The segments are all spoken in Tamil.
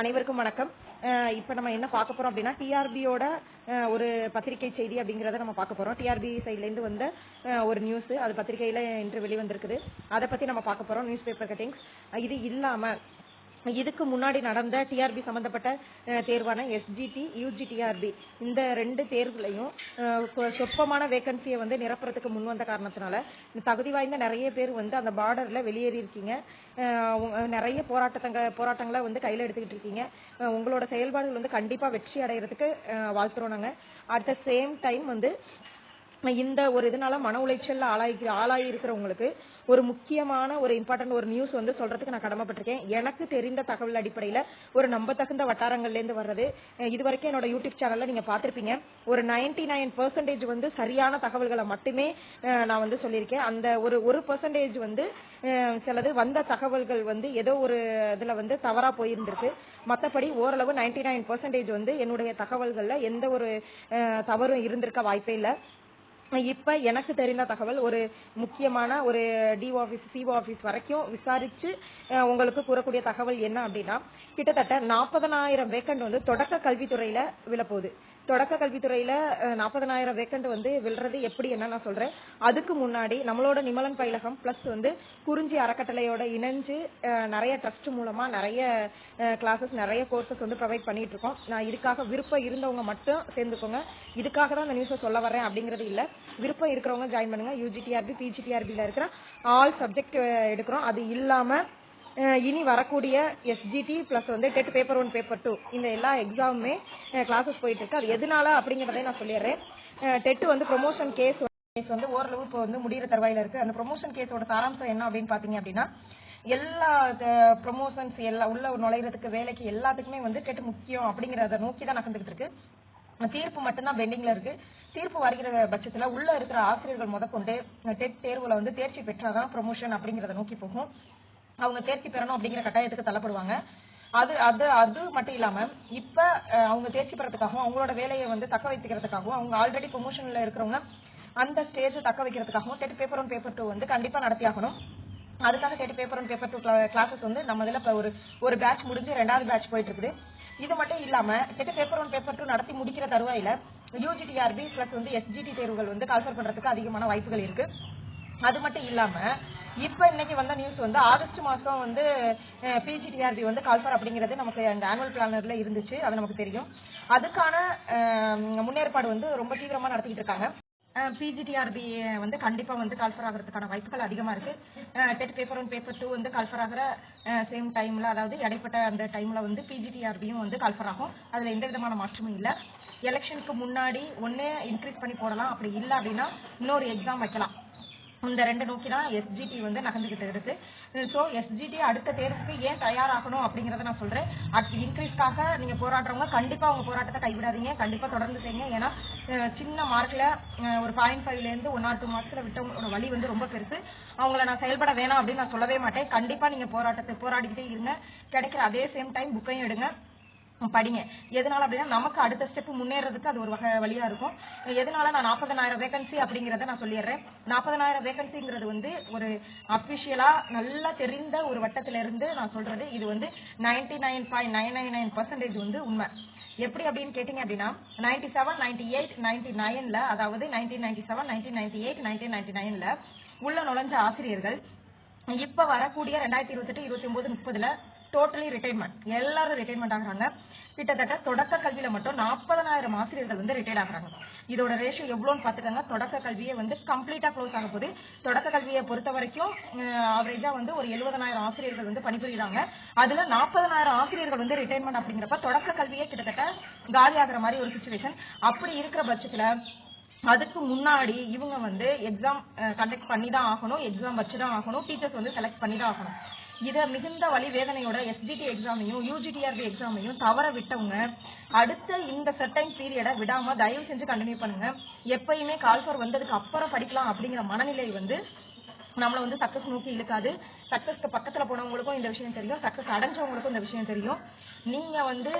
அனைவருக்கும் வணக்கம். இப்போ இப்ப நம்ம என்ன பார்க்க போறோம் அப்படின்னா டிஆர்பியோட ஒரு பத்திரிகை செய்தி அப்படிங்கறத நம்ம பார்க்க போறோம். டிஆர்பி சைட்ல இருந்து வந்த ஒரு நியூஸ் அது பத்திரிகையில இன்று வெளிவந்திருக்குது. அதை பத்தி நம்ம பார்க்க போறோம். நியூஸ் பேப்பர் கட்டிங்ஸ் இது இல்லாம இதுக்கு முன்னாடி நடந்த டிஆர்பி சம்பந்தப்பட்ட தேர்வான எஸ்ஜிடி யூஜிடிஆர்பி இந்த ரெண்டு தேர்வுலையும் சொற்பமான வேகன்சியை வந்து நிரப்புறதுக்கு முன் வந்த காரணத்தினால தகுதி வாய்ந்த நிறைய பேர் வந்து அந்த பார்டர்ல வெளியேறி இருக்கீங்க. நிறைய போராட்டத்தங்க போராட்டங்களை வந்து கையில் எடுத்துக்கிட்டு இருக்கீங்க. உங்களோட செயல்பாடுகள் வந்து கண்டிப்பா வெற்றி அடைகிறதுக்கு வாழ்த்துறோம் நாங்க. அட் த சேம் டைம் வந்து இந்த ஒரு இதனால மன உளைச்சல் ஆளாகி ஆளாகி இருக்கிறவங்களுக்கு ஒரு முக்கியமான ஒரு இம்பார்ட்டன்ட் ஒரு நியூஸ் வந்து சொல்றதுக்கு நான் கடமைப்பட்டிருக்கேன். எனக்கு தெரிந்த தகவல் அடிப்படையில ஒரு நம்ப தகுந்த வட்டாரங்கள்ல இருந்து வர்றது இது வரைக்கும் என்னோட யூடியூப் சேனல்ல நீங்க பாத்திருப்பீங்க ஒரு 99% நைன் பர்சன்டேஜ் வந்து சரியான தகவல்களை மட்டுமே நான் வந்து சொல்லியிருக்கேன். அந்த ஒரு ஒரு பெர்சன்டேஜ் வந்து சிலது வந்த தகவல்கள் வந்து ஏதோ ஒரு இதுல வந்து தவறா போயிருந்திருக்கு. மத்தபடி ஓரளவு 99% நைன் பர்சன்டேஜ் வந்து என்னுடைய தகவல்கள்ல எந்த ஒரு தவறும் இருந்திருக்க வாய்ப்பே இல்லை. இப்ப எனக்கு தெரிந்த தகவல் ஒரு முக்கியமான ஒரு டிஓ ஆபீஸ் சிஓ ஆபீஸ் வரைக்கும் விசாரிச்சு உங்களுக்கு கூறக்கூடிய தகவல் என்ன அப்படின்னா கிட்டத்தட்ட நாற்பதனாயிரம் வேக்கண்ட் வந்து தொடக்க கல்வித்துறையில விழப்போகுது. தொடக்க கல்வித்துறையில நாற்பதனாயிரம் வேக்கண்ட் வந்து விழுறது எப்படி என்ன நான் சொல்றேன். அதுக்கு முன்னாடி நம்மளோட நிமலன் பயிலகம் பிளஸ் வந்து குறிஞ்சி அறக்கட்டளையோட இணைஞ்சு நிறைய ட்ரஸ்ட் மூலமா நிறைய கிளாஸஸ் நிறைய கோர்சஸ் வந்து ப்ரொவைட் பண்ணிட்டு இருக்கோம். நான் இதுக்காக விருப்பம் இருந்தவங்க மட்டும் சேர்ந்துக்கோங்க. இதுக்காக தான் இந்த நியூஸை சொல்ல வரேன் அப்படிங்கிறது இல்ல. விருப்பம் இருக்கிறவங்க ஜாயின் பண்ணுங்க. யூஜிடிஆர்பி பிஜிடிஆர்பியில் இருக்கிற ஆல் சப்ஜெக்ட் எடுக்கிறோம். அது இல்லாம இனி வரக்கூடிய எஸ்ஜிடி பிளஸ் வந்து TET paper one paper two இந்த எல்லா எக்ஸாமுமே கிளாஸஸ் போயிட்டு இருக்கு அது எதனால அப்படிங்கிறதே நான் சொல்லிடுறேன். டெட்டு வந்து ப்ரொமோஷன் கேஸ் கேஸ் வந்து ஓரளவு இப்போ வந்து முடிகிற தருவாயில் இருக்கு. அந்த ப்ரொமோஷன் கேஸோட சாராம்சம் என்ன அப்படின்னு பாத்தீங்க அப்படின்னா எல்லா ப்ரொமோஷன்ஸ் எல்லா உள்ள நுழையிறதுக்கு வேலைக்கு எல்லாத்துக்குமே வந்து டெட் முக்கியம் அப்படிங்கிறத நோக்கி தான் நடந்துகிட்டு இருக்கு. தீர்ப்பு மட்டும்தான் பெண்டிங்ல இருக்கு. தீர்ப்பு வருகிற பட்சத்துல உள்ள இருக்கிற ஆசிரியர்கள் முதற்கொண்டு டெட் தேர்வுல வந்து தேர்ச்சி பெற்றாதான் ப்ரொமோஷன் அப்படிங்கறத நோக்கி போகும். அவங்க தேர்ச்சி பெறணும் அப்படிங்கிற கட்டாயத்துக்கு தள்ளப்படுவாங்க. அது அது அது மட்டும் இல்லாம இப்ப அவங்க தேர்ச்சி பெறதுக்காகவும் அவங்களோட வேலையை வந்து தக்க வைத்துக்கிறதுக்காகவும் அவங்க ஆல்ரெடி ப்ரொமோஷன்ல இருக்கிறவங்க அந்த ஸ்டேஜ் தக்க வைக்கிறதுக்காகவும் TET paper one paper two வந்து கண்டிப்பா நடத்தியாகணும் அதுக்காக TET paper one paper two classes வந்து நம்ம இதுல இப்ப ஒரு ஒரு பேட்ச் முடிஞ்சு ரெண்டாவது பேட்ச் போயிட்டு இருக்குது இது மட்டும் இல்லாம TET paper one paper two நடத்தி முடிக்கிற தருவாயில யூஜிடிஆர்பி பிளஸ் வந்து எஸ்ஜிடி தேர்வுகள் வந்து கால்ஃபர் பண்றதுக்கு அதிகமான வாய்ப்புகள் இருக்கு. அது மட்டும் இல்லாம இப்போ இன்னைக்கு வந்த நியூஸ் வந்து ஆகஸ்ட் மாதம் வந்து பிஜிடிஆர்பி வந்து கால்ஃபர் அப்படிங்கிறது நமக்கு அந்த ஆனுவல் பிளானரில் இருந்துச்சு. அது நமக்கு தெரியும். அதுக்கான முன்னேற்பாடு வந்து ரொம்ப தீவிரமாக நடத்திக்கிட்டு இருக்காங்க. பிஜிடிஆர்பி வந்து கண்டிப்பாக வந்து கால்ஃபர் ஆகிறதுக்கான வாய்ப்புகள் அதிகமாக இருக்கு. TET paper one paper two வந்து கால்ஃபர் ஆகிற சேம் டைமில் அதாவது இடைப்பட்ட அந்த டைமில் வந்து பிஜிடிஆர்பியும் வந்து கால்ஃபர் ஆகும். அதில் எந்த விதமான மாற்றமும் இல்லை. எலெக்ஷனுக்கு முன்னாடி ஒண்ணே இன்க்ரீஸ் பண்ணி போடலாம். அப்படி இல்லை அப்படின்னா இன்னொரு எக்ஸாம் வைக்கலாம். இந்த ரெண்டு நோக்கி தான் எஸ்ஜிடி வந்து நகர்ந்துகிட்டு இருக்கு. ஸோ எஸ்ஜிடி அடுத்த தேர்வுக்கு ஏன் தயாராகணும் அப்படிங்கிறத நான் சொல்றேன். அட் இன்க்ரீஸ்க்காக நீங்க போராடுறவங்க கண்டிப்பா உங்க போராட்டத்தை கைவிடாதீங்க. கண்டிப்பா தொடர்ந்து செய்யுங்க. ஏன்னா சின்ன மார்க்ல ஒரு பாயிண்ட் ஃபைவ்ல இருந்து ஒன் ஆர் டூ மார்க்ஸ்ல விட்டவங்களோட வழி வந்து ரொம்ப பெருசு. அவங்கள நான் செயல்பட வேணாம் அப்படின்னு நான் சொல்லவே மாட்டேன். கண்டிப்பா நீங்க போராட்டத்தை போராடிக்கிட்டே இருங்க. கிடைக்கிற அதே சேம் டைம் புக்கையும் எடுங்க. படிங்க. எதனால அப்படின்னா நமக்கு அடுத்த ஸ்டெப் முன்னேறதுக்கு அது ஒரு வகை வழியா இருக்கும். எதனால நான் நாற்பதனாயிரம் வேகன்சி அப்படிங்கிறத நான் சொல்லிடுறேன். நாற்பதனாயிரம் வேகன்சிங்கிறது வந்து ஒரு அபிஷியலா நல்லா தெரிந்த ஒரு வட்டத்தில இருந்து நான் சொல்றது இது வந்து ninety nine point nine nine nine percentage வந்து உண்மை. எப்படி அப்படின்னு கேட்டீங்க அப்படின்னா ninety seven ninety eight ninety நைன்ல அதாவது nineteen ninety seven nineteen ninety eight nineteen ninety நைன்ல உள்ள நுழைஞ்ச ஆசிரியர்கள் இப்ப வரக்கூடிய ரெண்டாயிரத்தி இருபத்தெட்டு இருபத்தி ஒன்பது முப்பதுல டோட்டலி ரிட்டைர்மெண்ட் எல்லாரும் ரிட்டைர்மெண்ட் ஆகுறாங்க. கிட்டத்தட்ட தொடக்க கல்வியில மட்டும் நாற்பதனாயிரம் ஆசிரியர்கள் வந்து ரிட்டையர் ஆகுறாங்க. இதோட ரேஷியோ எவ்வளோன்னு பார்த்துக்கோங்க. தொடக்க கல்வியை வந்து கம்ப்ளீட்டா க்ளோஸ் ஆக போது தொடக்க கல்வியை பொறுத்த வரைக்கும் ஆவரேஜா வந்து ஒரு எழுபதனாயிரம் ஆசிரியர்கள் வந்து பணிபுரியுறாங்க. அதுல நாற்பதனாயிரம் ஆசிரியர்கள் வந்து ரிட்டைர்மெண்ட் அப்படிங்கிறப்ப தொடக்க கல்வியே கிட்டத்தட்ட காலி ஆகிற மாதிரி ஒரு சுச்சுவேஷன் அப்படி இருக்கிற பட்சத்துல அதுக்கு முன்னாடி இவங்க வந்து எக்ஸாம் கண்டக்ட் பண்ணி தான் ஆகணும். எக்ஸாம் வச்சு தான் ஆகணும். டீச்சர்ஸ் வந்து செலக்ட் பண்ணி தான் ஆகணும். இதை மிகுந்த வழி வேதனையோட எஸ்டிடி எக்ஸாமையும் யூஜிடிஆர்பி எக்ஸாமையும் தவற விட்டவங்க அடுத்த இந்த செட்டைம் பீரியட விடாம தயவு செஞ்சு கண்டினியூ பண்ணுங்க. எப்பயுமே கால்ஃபர் வந்ததுக்கு அப்புறம் படிக்கலாம் அப்படிங்கிற மனநிலை வந்து நம்மளை வந்து சக்ஸஸ் நோக்கி இழுக்காது. சக்ஸஸ்க்கு பக்கத்தில் போனவங்களுக்கும் இந்த விஷயம் தெரியும். சக்ஸஸ் அடைஞ்சவங்களுக்கும் இந்த விஷயம் தெரியும். நீங்கள் வந்து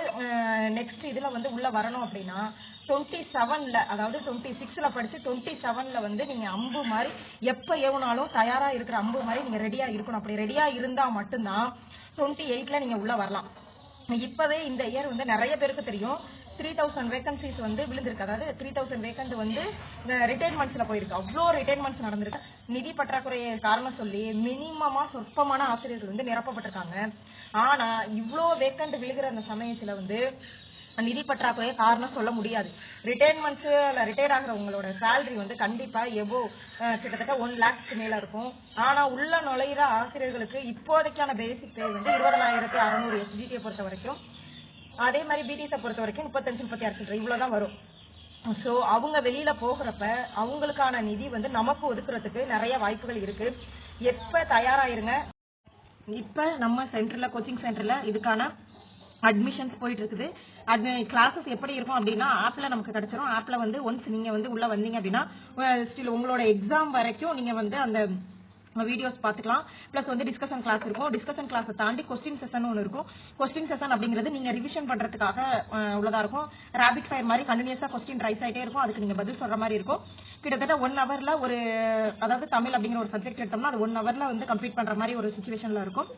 நெக்ஸ்ட் இதில் வந்து உள்ளே வரணும் அப்படின்னா டுவெண்ட்டி செவனில் அதாவது டுவெண்ட்டி சிக்ஸில் படித்து டுவெண்ட்டி செவனில் வந்து நீங்கள் அம்பு மாதிரி எப்போ ஏவுனாலும் தயாராக இருக்கிற அம்பு மாதிரி நீங்கள் ரெடியாக இருக்கணும். அப்படி ரெடியாக இருந்தால் மட்டும்தான் டுவெண்ட்டி எயிட்டில் நீங்கள் உள்ளே வரலாம். இப்போவே இந்த இயர் வந்து நிறைய பேருக்கு தெரியும். த்ரீ தௌசண்ட் வேகன்சிஸ் வந்து விழுந்திருக்கு. அதாவது த்ரீ தௌசண்ட் வேகன்ட் வந்து ரிட்டைர்மெண்ட்ஸில் போயிருக்கு. அவ்வளோ ரிட்டைர்மெண்ட்ஸ் நடந்திருக்கு. நிதி பற்றாக்குறையை காரணம் சொல்லி மினிமமா சொற்பமான ஆசிரியர்கள் வந்து நிரப்பப்பட்டிருக்காங்க. ஆனா இவ்வளோ வேக்கண்ட் விழுகிற அந்த சமயத்துல வந்து நிதி பற்றாக்குறையை காரணம் சொல்ல முடியாது. ரிட்டைர்மெண்ட்ஸ் ரிட்டையர் ஆகிறவங்களோட சேலரி வந்து கண்டிப்பா எவ்வளோ கிட்டத்தட்ட ஒன் லேக்ஸ்க்கு மேல இருக்கும். ஆனா உள்ள நுழையிற ஆசிரியர்களுக்கு இப்போதைக்கான பேசிக் பே வந்து இருபதனாயிரத்தி அறநூறு எஸ்ஜிடியை பொறுத்த வரைக்கும். அதே மாதிரி பிடிஎஸை பொறுத்த வரைக்கும் முப்பத்தஞ்சு முப்பத்தி ஆறு சில்லறை இவ்வளவுதான் வரும். ஸோ அவங்க வெளியில போகிறப்ப அவங்களுக்கான நிதி வந்து நமக்கு ஒதுக்குறதுக்கு நிறைய வாய்ப்புகள் இருக்கு. எப்ப தயாராயிருங்க? இப்ப நம்ம சென்டர்ல கோச்சிங் சென்டர்ல இதுக்கான அட்மிஷன்ஸ் போயிட்டு இருக்குது அது கிளாஸஸ் எப்படி இருக்கும் அப்படின்னா ஆப்பில் நமக்கு கிடைச்சிரும். ஆப்பில் வந்து ஒன்ஸ் நீங்கள் வந்து உள்ளே வந்தீங்க அப்படின்னா ஸ்டில் உங்களோட எக்ஸாம் வரைக்கும் நீங்கள் வந்து அந்த வீடியோஸ் பார்த்துக்கலாம். ப்ளஸ் வந்து டிஸ்கஷன் கிளாஸ் இருக்கும். டிஸ்கஷன் கிளாஸை தாண்டி கொஸ்டின் செஷன் ஒன்று இருக்கும். கொஸ்டின் செஷன் அப்படிங்கிறது நீங்க ரிவிஷன் பண்றதுக்காக உள்ளதாக உள்ளதா இருக்கும். ரேபிட் ஃபயர் மாதிரி கண்டினியூஸா கொஸ்டின் ரைஸ் ஆகிட்டே இருக்கும். அதுக்கு நீங்க பதில் சொல்ற மாதிரி இருக்கும். கிட்டத்தட்ட ஒன் ஹவர்ல ஒரு அதாவது தமிழ் அப்படிங்கிற ஒரு சப்ஜெக்ட் எடுத்தோம்னா அது ஒன் ஹவர்ல வந்து கம்ப்ளீட் பண்ற மாதிரி ஒரு சுச்சுவேஷன்ல இருக்கும்.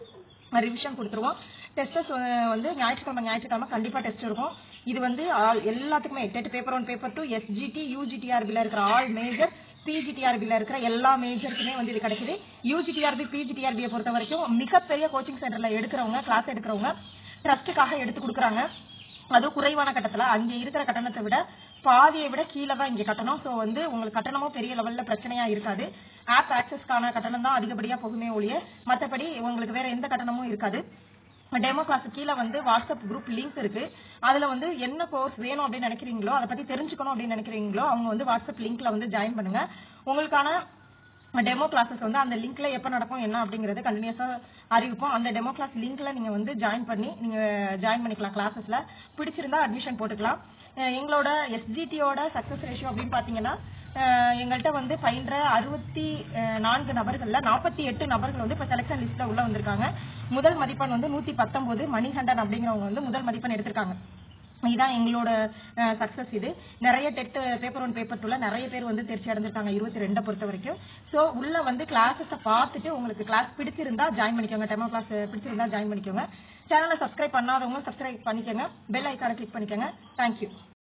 ரிவிஷன் கொடுத்துருவோம். டெஸ்டஸ் வந்து ஞாயிற்றுக்கிழமை ஞாயிற்றுக்கிழமை கண்டிப்பா டெஸ்ட் இருக்கும். இது வந்து ஆல் எல்லாத்துக்குமே TET paper one paper two SGT யூஜிடிஆர்பியில் இருக்கிற ஆல் மேஜர் பிஜிடிஆர்பில இருக்கிற எல்லா மேஜருக்குமே வந்து இது கிடைக்குது. யூஜிடிஆர்பி பிஜிடிஆர்பியை பொறுத்த வரைக்கும் மிகப்பெரிய கோச்சிங் சென்டர்ல எடுக்கிறவங்க கிளாஸ் எடுக்கிறவங்க ட்ரஸ்ட்டுக்காக எடுத்து கொடுக்குறாங்க. அதுவும் குறைவான கட்டத்துல. அங்க இருக்கிற கட்டணத்தை விட பாதியை விட கீழே தான் இங்க கட்டணம். சோ வந்து உங்களுக்கு கட்டணமும் பெரிய லெவல்ல பிரச்சனையா இருக்காது. ஆப் ஆக்சஸ்க்கான கட்டணம் தான் அதிகப்படியா போகுமே ஒழிய மத்தபடி உங்களுக்கு வேற எந்த கட்டணமும் இருக்காது. டெமோ கிளாஸ் கீழே வந்து வாட்ஸ்அப் குரூப் லிங்க் இருக்கு. அதுல வந்து என்ன கோர்ஸ் வேணும் அப்படின்னு நினைக்கிறீங்களோ அதை பத்தி தெரிஞ்சுக்கணும் அப்படின்னு நினைக்கிறீங்களோ அவங்க வந்து வாட்ஸ்அப் லிங்க்ல வந்து ஜாயின் பண்ணுங்க. உங்களுக்கான டெமோ கிளாஸஸ் வந்து அந்த லிங்க்ல எப்போ நடக்கும் என்ன அப்படிங்கறது கண்டினியூஸா அறிவிப்போம். அந்த டெமோ கிளாஸ் லிங்க்ல நீங்க வந்து ஜாயின் பண்ணி நீங்க ஜாயின் பண்ணிக்கலாம் கிளாஸஸ்ல பிடிச்சிருந்தா அட்மிஷன் போட்டுக்கலாம். எங்களோட எஸ்ஜிடியோட சக்சஸ் ரேஷியோ அப்படின்னு பார்த்தீங்கன்னா எங்கள்கிட்ட வந்து பயின்ற அறுபத்தி நான்கு நபர்களில் நாற்பத்தி எட்டு நபர்கள் வந்து இப்போ செலெக்ஷன் லிஸ்ட்டில் உள்ள வந்திருக்காங்க. முதல் மதிப்பெண் வந்து நூற்றி பத்தொம்போது மணிகண்டன் அப்படிங்கிறவங்க வந்து முதல் மதிப்பெண் எடுத்திருக்காங்க. இதுதான் எங்களோட சக்ஸஸ் இது. நிறைய டெட் பேப்பர் ஒன் பேப்பர் டூல நிறைய பேர் வந்து தேர்ச்சி அடைஞ்சிருக்காங்க இருபத்தி ரெண்டை பொறுத்த வரைக்கும். ஸோ உள்ள வந்து கிளாஸஸை பார்த்துட்டு உங்களுக்கு கிளாஸ் பிடிச்சிருந்தா ஜாயின் பண்ணிக்கோங்க. டெமோ கிளாஸ் பிடிச்சிருந்தா ஜாயின் பண்ணிக்கோங்க. சேனலை சப்ஸ்கிரைப் பண்ணாதவங்க சப்ஸ்கிரைப் பண்ணிக்கோங்க. பெல் ஐக்கானை கிளிக் பண்ணிக்கோங்க. தேங்க்யூ